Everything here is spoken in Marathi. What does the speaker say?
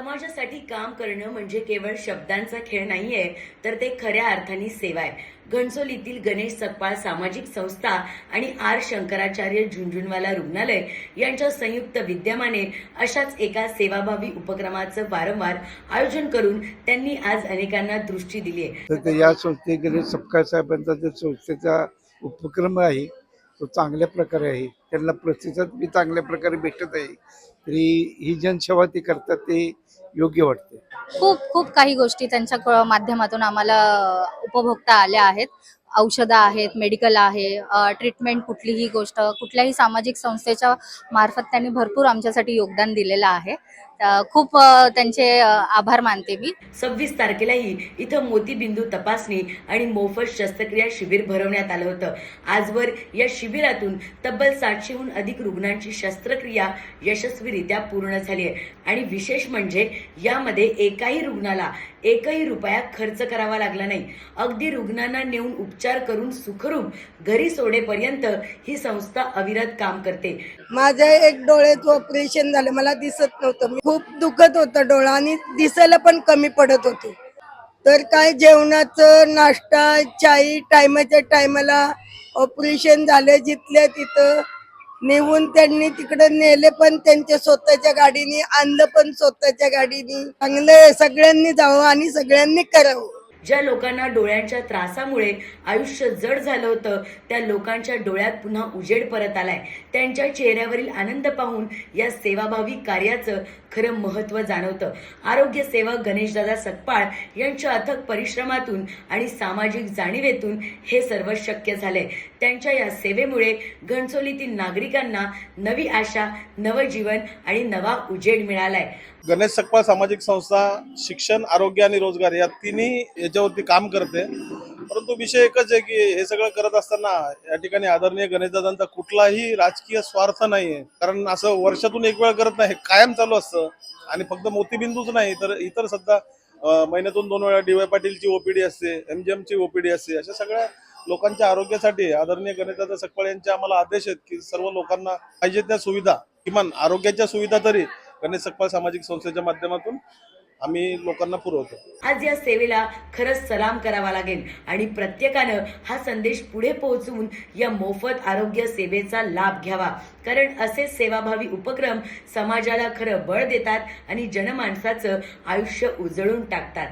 समाजासाठी काम करणं म्हणजे केवळ शब्दांचा खेळ नाहीये तर ते खऱ्या अर्थाने सेवा आहे. घणसोलीतील गणेश सकपाळ सामाजिक संस्था आणि आर शंकराचार्य झुंझुनवाला रुग्णालय यांच्या संयुक्त विद्यमाने अशाच एका सेवाभावी उपक्रमाचं वारंवार आयोजन करून त्यांनी आज अनेकांना दृष्टी दिली आहे तर ते या सपकाळ साहेबांचा जो संस्थेचा उपक्रम आहे तो चांगल्या प्रकारे आहे. त्यांना प्रतिसाद बी चांगल्या प्रकारे भेटत आहे. तरी ही जनसेवा ते करतात ते योग्य वाटते. खूप खूप काही गोष्टी त्यांच्या माध्यमातून आम्हाला उपभोगता आल्या आहेत. औषधं आहेत मेडिकल आहे ट्रीटमेंट कुठलीही गोष्ट कुठल्याही सामाजिक संस्थेच्या मार्फत त्यांनी भरपूर आमच्यासाठी योगदान दिलेलं आहे. खूप त्यांचे आभार मानते मी. सव्वीस तारखेलाही इथं मोतीबिंदू तपासणी आणि मोफत शस्त्रक्रिया शिबिर भरवण्यात आलं होतं. आजवर या शिबिरातून तब्बल सातशेहून अधिक रुग्णांची शस्त्रक्रिया यशस्वीरित्या पूर्ण झाली आहे. आणि विशेष म्हणजे यामध्ये एकाही रुग्णाला एकही रुपया खर्च करावा लागला नाही. अगदी रुग्णांना नेऊन उपचार करून सुखरूप घरी सोडेपर्यंत ही संस्था अविरत काम करते. माझं एक डोळ्याचं ऑपरेशन झालं मला दिसत नव्हतं. खूप दुखत होतं डोळा आणि दिसायला पण कमी पडत होती. तर काय जेवणाचं नाश्ता चाई टायमाच्या टायमाला ऑपरेशन झालं जिथल्या तिथं. नेऊन त्यांनी तिकडे नेले पण त्यांच्या स्वतःच्या गाडीने आणलं पण स्वतःच्या गाडीने. चांगलं सगळ्यांनी जावं आणि सगळ्यांनी करावं. ज्या लोकांना डोळ्यांच्या त्रासामुळे आयुष्य जड झालं होतं त्या लोकांच्या डोळ्यात पुन्हा उजेड परत आलाय. त्यांच्या चेहऱ्यावरील आनंद पाहून या सेवाभावी कार्याचं खरं महत्त्व जाणवतं. आरोग्य सेवक गणेशदादा सकपाळ यांच्या अथक परिश्रमातून आणि सामाजिक जाणीवेतून हे सर्व शक्य झालंय. त्यांच्या या सेवेमुळे घणसोलीतील नागरिकांना नवी आशा नवजीवन आणि नवा उजेड मिळालाय. गणेश सकपाळ सामाजिक संस्था शिक्षण आरोग्य आणि रोजगार या तिन्ही याच्यावरती काम करते. परंतु विषय एकच आहे की हे सगळं करत असताना या ठिकाणी आदरणीय गणेशदादांचा कुठलाही राजकीय स्वार्थ नाहीये. कारण असं वर्षातून एक वेळ करत नाही कायम चालू असतं. आणि फक्त मोतीबिंदूच नाही तर इतर सध्या महिन्यातून दोन वेळा डी वाय पाटीलची ओपीडी असते एमजीएम ची ओपीडी असते. अशा सगळ्या लोकांच्या आरोग्यासाठी आदरणीय गणेशदादा सकपाळ यांचे आम्हाला आदेश आहेत की सर्व लोकांना पाहिजे त्या सुविधा किमान आरोग्याच्या सुविधा तरी गणेश सकपाळ सामाजिक संस्थेच्या माध्यमातून आम्ही लोकांना पुरवतो. आज या सेवेला खरंच सलाम करावा लागेल आणि प्रत्येकानं हा संदेश पुढे पोहोचवून या मोफत आरोग्य सेवेचा लाभ घ्यावा. कारण असे सेवाभावी उपक्रम समाजाला खरं बळ देतात आणि जनमानसाचं आयुष्य उजळून टाकतात.